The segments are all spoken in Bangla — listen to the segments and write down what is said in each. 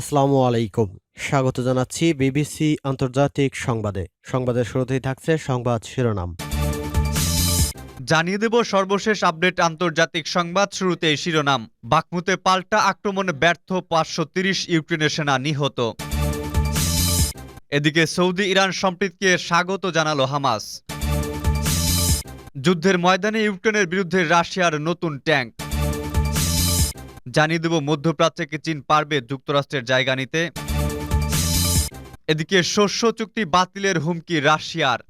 আসসালামু আলাইকুম। স্বাগত জানাচ্ছি বিবিসি আন্তর্জাতিক সংবাদে। সংবাদের শুরুতেই থাকছে সংবাদ শিরোনাম। জানিয়ে দেব সর্বশেষ আপডেট আন্তর্জাতিক সংবাদ শুরুতেই শিরোনাম। বাকমুতে পাল্টা আক্রমণে ব্যর্থ পাঁচশো তিরিশ ইউক্রেনের সেনা নিহত। এদিকে সৌদি ইরান সম্প্রীতিকে স্বাগত জানালো হামাস। যুদ্ধের ময়দানে ইউক্রেনের বিরুদ্ধে রাশিয়ার নতুন ট্যাঙ্ক। জানিয়ে দেব, মধ্যপ্রাচ্য থেকে চীন পারবে যুক্তরাষ্ট্রের জায়গা নিতে? এদিকে শস্য চুক্তি বাতিলের হুমকি রাশিয়ার।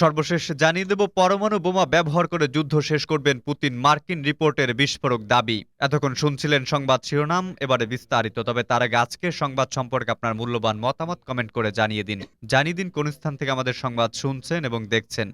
সর্বশেষ জানিয়ে দেব, পরমাণু বোমা ব্যবহার করে যুদ্ধ শেষ করবেন পুতিন। মার্কিন রিপোর্টের বিস্ফোরক দাবি। এতক্ষণ শুনছিলেন সংবাদ শিরোনাম, এবারে বিস্তারিত। তবে তার আগে আজকের সংবাদ সম্পর্কে আপনার মূল্যবান মতামত কমেন্ট করে জানিয়ে দিন। জানিয়ে দিন কোন স্থান থেকে আমাদের সংবাদ শুনছেন এবং দেখছেন।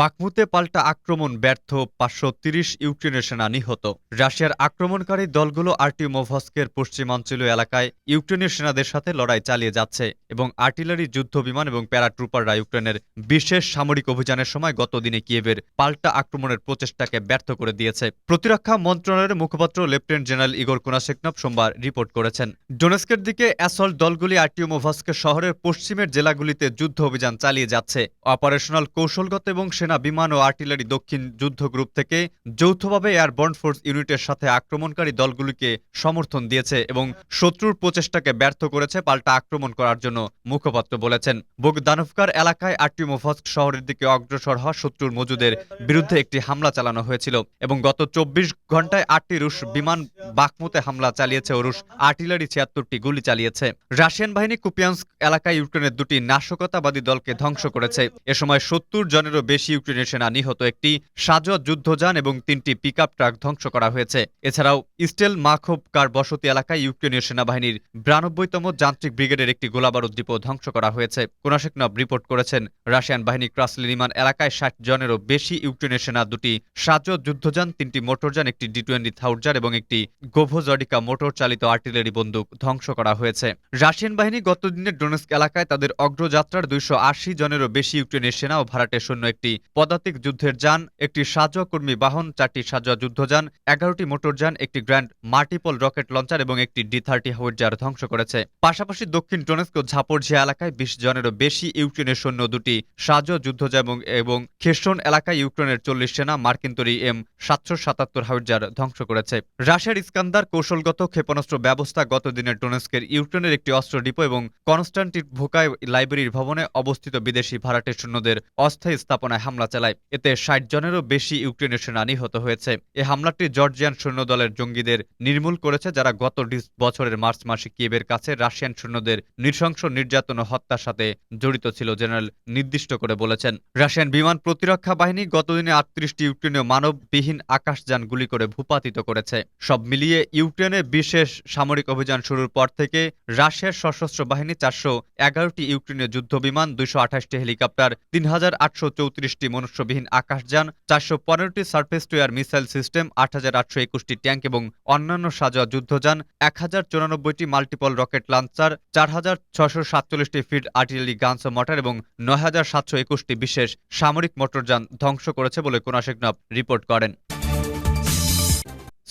বাকমুতে পাল্টা আক্রমণ ব্যর্থ পাঁচশো তিরিশ ইউক্রেনের সেনা নিহত। রাশিয়ার আক্রমণকারী দলগুলো আর্টিউমোভস্কের পশ্চিমাঞ্চলীয় এলাকায় ইউক্রেনের সেনাদের সাথে লড়াই চালিয়ে যাচ্ছে এবং আর্টিলারি যুদ্ধ বিমান এবং প্যারাট্রুপাররা ইউক্রেনের বিশেষ সামরিক অভিযানের সময় গত দিনে কিয়েভের পাল্টা আক্রমণের প্রচেষ্টাকে ব্যর্থ করে দিয়েছে। প্রতিরক্ষা মন্ত্রণালয়ের মুখপাত্র লেফটেন্যান্ট জেনারেল ইগোর কোনাশেকনভ সোমবার রিপোর্ট করেছেন। ডোনেস্কের দিকে অ্যাসল্ট দলগুলি আর্টিউমোভস্ক শহরের পশ্চিমের জেলাগুলিতে যুদ্ধ অভিযান চালিয়ে যাচ্ছে। অপারেশনাল কৌশলগত এবং সেনা, বিমান ও আর্টিলারি দক্ষিণ যুদ্ধ গ্রুপ থেকে যৌথভাবে এয়ারবর্ন ফোর্স ইউনিটের সাথে আক্রমণকারী দলগুলিকে সমর্থন দিয়েছে এবং শত্রুর প্রচেষ্টাকে ব্যর্থ করেছে পাল্টা আক্রমণ করার জন্য মুখপাত্র বলেছেন। বোগদানভকার এলাকায় আর্টিমোভস্ক শহরের দিকে অগ্রসর হওয়া শত্রুর মজুদের বিরুদ্ধে একটি হামলা চালানো হয়েছিল এবং গত চব্বিশ ঘন্টায় আটটি রুশ বিমান বাকমুতে হামলা চালিয়েছে রুশ আর্টিলারি ছিয়াত্তরটি গুলি চালিয়েছে। রাশিয়ান বাহিনী কুপিয়ান্স্ক এলাকায় ইউক্রেনের দুটি নাশকতাবাদী দলকে ধ্বংস করেছে। এ সময় সত্তর জনেরও বেশি ইউক্রেনের সেনা নিহত একটি সাজোয়া যুদ্ধযান এবং তিনটি পিক ট্রাক ধ্বংস করা হয়েছে। এছাড়াও ইস্টেল মাখোবকার বসতি এলাকায় ইউক্রেনীয় সেনাবাহিনীর বিরানব্বইতম যান্ত্রিক ব্রিগেডের একটি গোলাবারুদ ডিপো ধ্বংস করা হয়েছে। কোনাশেকনব রিপোর্ট করেছেন, রাশিয়ান বাহিনী ক্রাসলিনিমান এলাকায় ষাট জনেরও বেশি ইউক্রেনের সেনা দুটি সাজোয়া যুদ্ধযান, তিনটি মোটরযান, একটি ডি টোয়েন্টি থাউজার এবং একটি গোভোজডিকা মোটর চালিত আর্টিলারি বন্দুক ধ্বংস করা হয়েছে। রাশিয়ান বাহিনী গতদিনে ডোনেস্ক এলাকায় তাদের অগ্রযাত্রার দুইশো আশি জনেরও বেশি ইউক্রেনের সেনা ও ভাড়াটের সৈন্য একটি পদাতিক যুদ্ধের যান, একটি সাজোয়া কর্মী বাহন, চারটি সাজোয়া যুদ্ধযান, এগারোটি মোটরযান, একটি গ্র্যান্ড মাল্টিপল রকেট লঞ্চার এবং একটি ডি থার্টি হাউজার ধ্বংস করেছে। পাশাপাশি দক্ষিণ ডোনেস্ক ও ঝাপড়ঝিয়া এলাকায় বিশ জনেরও বেশি ইউক্রেনের সৈন্য, দুটি সাজোয়া যুদ্ধযান এবং খেসন এলাকায় ইউক্রেনের চল্লিশ সেনা মার্কিন তরি এম সাতশো সাতাত্তর হাউজার ধ্বংস করেছে। রাশিয়ার ইস্কান্দার কৌশলগত ক্ষেপণাস্ত্র ব্যবস্থা গতদিনের ডোনেস্কের ইউক্রেনের একটি অস্ত্র ডিপো এবং কনস্টান্টিন ভোকায় লাইব্রেরির ভবনে অবস্থিত বিদেশি ভাড়াটের সৈন্যদের অস্থায়ী স্থাপনায় হামলা চালায়। এতে ষাট জনেরও বেশি ইউক্রেনের সেনা নিহত হয়েছে। এ হামলাটি জর্জিয়ান সৈন্যদলের জঙ্গিদের নির্মূল করেছে, যারা গত বছরের মার্চ মাসে কিয়েবের কাছে রাশিয়ান সৈন্যদের নৃশংস নির্যাতন ও হত্যার সাথে জড়িত ছিল, জেনারেল নির্দিষ্ট করে বলেছেন। রাশিয়ান বিমান প্রতিরক্ষা বাহিনী গতদিনে আটত্রিশটি ইউক্রেনীয় মানববিহীন আকাশযান গুলি করে ভূপাতিত করেছে। সব মিলিয়ে ইউক্রেনে বিশেষ সামরিক অভিযান শুরুর পর থেকে রাশিয়ার সশস্ত্র বাহিনী চারশো এগারোটি ইউক্রেনীয় যুদ্ধ বিমান দুইশো আঠাশটি হেলিকপ্টার, তিন হাজার আটশো চৌত্রিশটি মনুষ্যবিহীন আকাশযান, চারশো পনেরোটি surface to air missile system, আট হাজার আটশো একুশটি ট্যাঙ্ক এবং অন্যান্য সাজোয়া যুদ্ধযান, এক হাজার চুরানব্বইটি মাল্টিপল রকেট লঞ্চার, চার হাজার ছশো সাতচল্লিশটি ফিল্ড আর্টিলারি গানস মটার এবং নয় হাজার সাতশো একুশটি বিশেষ সামরিক মোটরযান ধ্বংস করেছে বলে কোনাশেকনব রিপোর্ট করেন।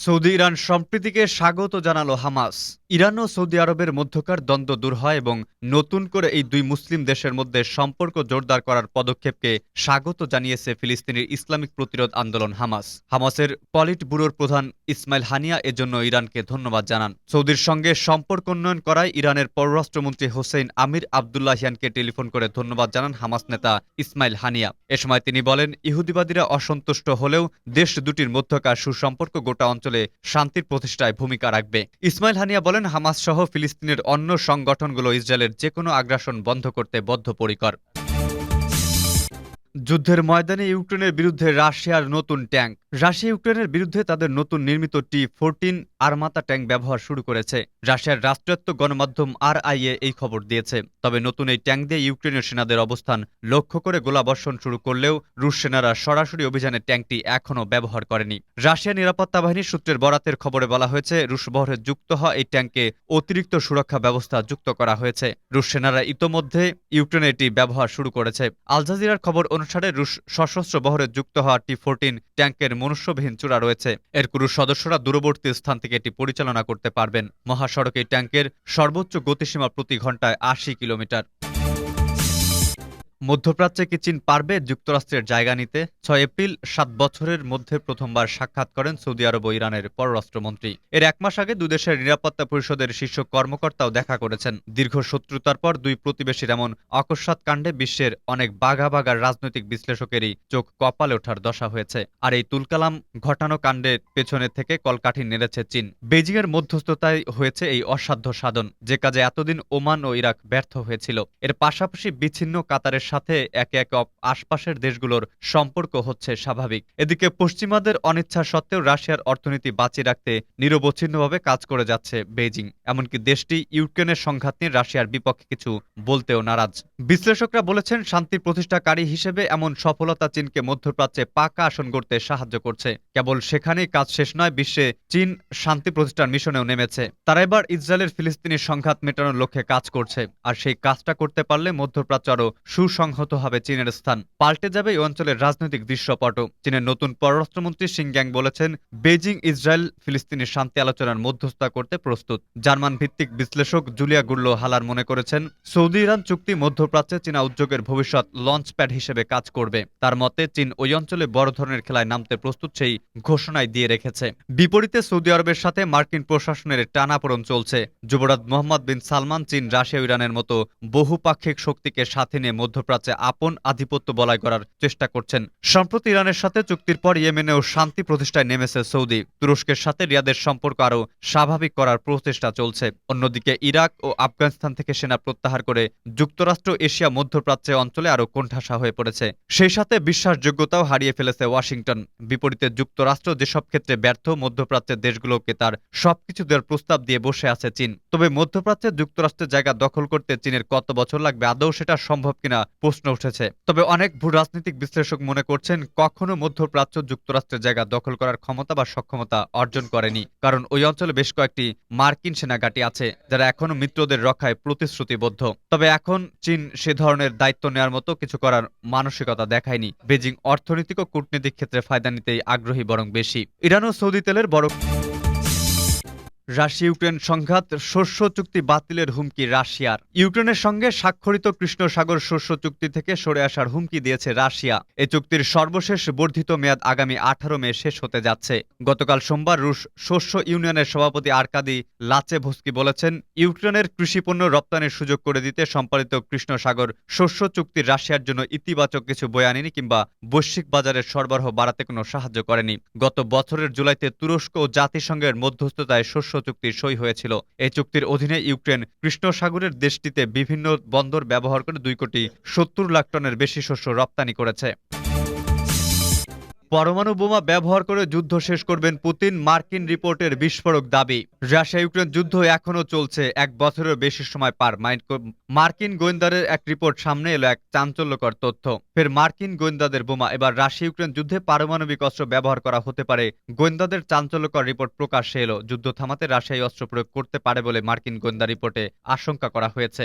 সৌদি ইরান সম্প্রীতিকে স্বাগত জানালো হামাস। ইরান ও সৌদি আরবের মধ্যকার দ্বন্দ্ব দূর হয় এবং নতুন করে এই দুই মুসলিম দেশের মধ্যে সম্পর্ক জোরদার করার পদক্ষেপকে স্বাগত জানিয়েছে ফিলিস্তিনের ইসলামিক প্রতিরোধ আন্দোলন হামাস। হামাসের পলিট ব্যুরোর প্রধান ইসমাইল হানিয়া এজন্য ইরানকে ধন্যবাদ জানান। সৌদির সঙ্গে সম্পর্ক উন্নয়ন করায় ইরানের পররাষ্ট্রমন্ত্রী হোসেন আমির আবদুল্লাহিয়ানকে টেলিফোন করে ধন্যবাদ জানান হামাস নেতা ইসমাইল হানিয়া। এ সময় তিনি বলেন, ইহুদিবাদীরা অসন্তুষ্ট হলেও দেশ দুটির মধ্যকার সুসম্পর্ক গোটা অঞ্চলে শান্তির প্রতিষ্ঠায় ভূমিকা রাখবে। ইসমাইল হানিয়া বলেন হামাস সহ ফিলিস্তিনের অন্য সংগঠনগুলো ইসরায়েলের যে কোনো আগ্রাসন বন্ধ করতে বদ্ধপরিকর। যুদ্ধের ময়দানে ইউক্রেনের বিরুদ্ধে রাশিয়ার নতুন ট্যাঙ্ক। রাশিয়া ইউক্রেনের বিরুদ্ধে তাদের নতুন নির্মিত টি ফোরটিন আরমাতা ট্যাঙ্ক ব্যবহার শুরু করেছে। রাশিয়ার রাষ্ট্রায়ত্ত গণমাধ্যম আর এই খবর দিয়েছে। তবে নতুন এই ট্যাঙ্ক দিয়ে ইউক্রেনের সেনাদের অবস্থান লক্ষ্য করে গোলাবর্ষণ শুরু করলেও রুশ সেনারা সরাসরি অভিযানে ট্যাঙ্কটি এখনও ব্যবহার করেনি। রাশিয়া নিরাপত্তা বাহিনীর সূত্রের বরাতের খবরে বলা হয়েছে, রুশ বহরে যুক্ত হওয়া এই ট্যাঙ্কে অতিরিক্ত সুরক্ষা ব্যবস্থা যুক্ত করা হয়েছে। রুশ সেনারা ইতোমধ্যে ইউক্রেনে এটি ব্যবহার শুরু করেছে। আলজাজিরার খবর অনুসারে রুশ সশস্ত্র বহরে যুক্ত হওয়া টি ফোরটিন ট্যাঙ্কের মনুষ্যবিহীন চূড়া রয়েছে। এর ক্রুশ সদস্যরা দূরবর্তী স্থান থেকে এটি পরিচালনা করতে পারবেন। মহাসড়কে ট্যাঙ্কের সর্বোচ্চ গতিসীমা প্রতি ঘন্টায় আশি কিলোমিটার। মধ্যপ্রাচ্যে কি চীন পারবে যুক্তরাষ্ট্রের জায়গা নিতে। ছয় এপ্রিল, সাত বছরের মধ্যে প্রথমবার সাক্ষাৎ করেন সৌদি আরব ও ইরানের পররাষ্ট্রমন্ত্রী। এর এক মাস আগে দুই দেশের নিরাপত্তা পরিষদের শীর্ষ কর্মকর্তাও দেখা করেছেন। দীর্ঘ শত্রুতার পর দুই প্রতিবেশীর এমন অকস্মাৎ কাণ্ডে বিশ্বের অনেক বাঘা বাঘা রাজনৈতিক বিশ্লেষকেরই চোখ কপালে ওঠার দশা হয়েছে। আর এই তুলকালাম ঘটানো কাণ্ডের পেছনে থেকে কলকাঠি নেড়েছে চীন। বেজিং এর মধ্যস্থতায় হয়েছে এই অসাধ্য সাধন। যে কাজে এতদিন ওমান ও ইরাক ব্যর্থ হয়েছিল। এর পাশাপাশি বিচ্ছিন্ন কাতারের সাথে একে একে আশপাশের দেশগুলোর সম্পর্ক হচ্ছে স্বাভাবিক। এদিকে পশ্চিমাদের অনিচ্ছা সত্ত্বেও রাশিয়ার অর্থনীতি বাঁচিয়ে রাখতে নিরবচ্ছিন্নভাবে কাজ করে যাচ্ছে বেইজিং। এমনকি দেশটি ইউক্রেনের সংঘাত নিয়ে রাশিয়ার বিপক্ষে কিছু বলতেও নারাজ। বিশ্লেষকরা বলেছেন, শান্তি প্রতিষ্ঠাকারী হিসেবে এমন সফলতা চীনকে মধ্যপ্রাচ্যে পাকা আসন গড়তে সাহায্য করছে। কেবল সেখানেই কাজ শেষ নয়, বিশ্বে চীন শান্তি প্রতিষ্ঠার মিশনেও নেমেছে। তারা এবার ইসরায়েলের ফিলিস্তিনি সংঘাত মেটানোর লক্ষ্যে কাজ করছে। আর সেই কাজটা করতে পারলে মধ্যপ্রাচ্য আরও সুসংহত হবে চীনের স্থান। পাল্টে যাবে এই অঞ্চলের রাজনৈতিক দৃশ্যপটও। চীনের নতুন পররাষ্ট্রমন্ত্রী সিংগ্যাং বলেছেন বেজিং ইসরায়েল, ফিলিস্তিনের শান্তি আলোচনার মধ্যস্থতা করতে প্রস্তুত। জার্মান ভিত্তিক বিশ্লেষক জুলিয়া গুল্লো হালার মনে করেছেন, সৌদি ইরান চুক্তি মধ্যপ্রাচ্যে চীনা উদ্যোগের ভবিষ্যৎ লঞ্চপ্যাড হিসেবে কাজ করবে। তার মতে, চীন ওই অঞ্চলে বড় ধরনের খেলায় নামতে প্রস্তুত সেই ঘোষণায় দিয়ে রেখেছে। বিপরীতে সৌদি আরবের সাথে মার্কিন প্রশাসনের টানাপোড়ন চলছে। যুবরাজ মোহাম্মদ বিন সালমান চীন, রাশিয়া ইরানের মতো বহুপাক্ষিক শক্তিকে সাথে নিয়ে মধ্যপ্রাচ্যে আপন আধিপত্য বলয় করার চেষ্টা করছেন। সম্প্রতি ইরানের সাথে চুক্তির পর ইয়েমেনেও শান্তি প্রতিষ্ঠায় নেমেছে সৌদি। তুরস্কের সাথে রিয়াদের সম্পর্ক আরও স্বাভাবিক করার প্রচেষ্টা চলছে। অন্যদিকে ইরাক ও আফগানিস্তান থেকে সেনা প্রত্যাহার করে যুক্তরাষ্ট্র, এশিয়া, মধ্যপ্রাচ্যে অঞ্চলে আরও কোণঠাসা হয়ে পড়েছে। সেই সাথে বিশ্বাসযোগ্যতাও হারিয়ে ফেলেছে ওয়াশিংটন। বিপরীতে যুক্তরাষ্ট্র যেসব ক্ষেত্রে ব্যর্থ, মধ্যপ্রাচ্যের দেশগুলোকে তার সবকিছু দেওয়ার প্রস্তাব দিয়ে বসে আছে চীন। তবে মধ্যপ্রাচ্যে যুক্তরাষ্ট্রের জায়গা দখল করতে চীনের কত বছর লাগবে? আদৌ সেটা সম্ভব কিনা? প্রশ্ন উঠেছে। তবে অনেক ভূ রাজনৈতিক বিশ্লেষক মনে করছেন কখনো মধ্যপ্রাচ্য যুক্তরাষ্ট্রের জায়গা দখল করার ক্ষমতা বা সক্ষমতা অর্জন করেনি। কারণ ওই অঞ্চলে বেশ কয়েকটি মার্কিন সেনাঘাঁটি আছে, যারা এখনও মিত্রদের রক্ষায় প্রতিশ্রুতিবদ্ধ। তবে এখন চীন সে ধরনের দায়িত্ব নেওয়ার মতো কিছু করার মানসিকতা দেখায়নি। বেজিং অর্থনৈতিক ও কূটনৈতিক ক্ষেত্রে ফায়দা নিতেই আগ্রহী বরং বেশি। ইরান ও সৌদি তেলের বড় রাশিয়া ইউক্রেন সংঘাত শস্য চুক্তি বাতিলের হুমকি রাশিয়ার। ইউক্রেনের সঙ্গে স্বাক্ষরিত কৃষ্ণ সাগর শস্য চুক্তি থেকে সরে আসার হুমকি দিয়েছে রাশিয়া। এই চুক্তির সর্বশেষ বর্ধিত মেয়াদ আগামী আঠারো মে শেষ হতে যাচ্ছে। গতকাল সোমবার রুশ শস্য ইউনিয়নের সভাপতি আরকাদি লাচে ভস্কি বলেছেন, ইউক্রেনের কৃষিপণ্য রপ্তানির সুযোগ করে দিতে সম্পাদিত কৃষ্ণ সাগর শস্য চুক্তি রাশিয়ার জন্য ইতিবাচক কিছু বয়ে আনেনি কিংবা বৈশ্বিক বাজারের সরবরাহ বাড়াতে কোনো সাহায্য করেনি। গত বছরের জুলাইতে তুরস্ক ও জাতিসংঘের মধ্যস্থতায় শস্য চুক্তি সই হয়েছিল। এই চুক্তির অধীনে ইউক্রেন কৃষ্ণ সাগরের দেশটিতে বিভিন্ন বন্দর ব্যবহার করে দুই কোটি সত্তর লাখ টনের বেশি শস্য রপ্তানি করেছে। পরমাণু বোমা ব্যবহার করে যুদ্ধ শেষ করবেন পুতিন, মার্কিন রিপোর্টের বিস্ফোরক দাবি। রাশিয়া ইউক্রেন যুদ্ধ এখনও চলছে, এক বছরের বেশি সময় পার। মার্কিন গোয়েন্দাদের এক রিপোর্ট সামনে এলো এক চাঞ্চল্যকর তথ্য। ফের মার্কিন গোয়েন্দাদের বোমা, এবার রাশিয়া ইউক্রেন যুদ্ধে পারমাণবিক অস্ত্র ব্যবহার করা হতে পারে। গোয়েন্দাদের চাঞ্চল্যকর রিপোর্ট প্রকাশ্যে এলো। যুদ্ধ থামাতে রাশিয়াই অস্ত্র প্রয়োগ করতে পারে বলে মার্কিন গোয়েন্দা রিপোর্টে আশঙ্কা করা হয়েছে।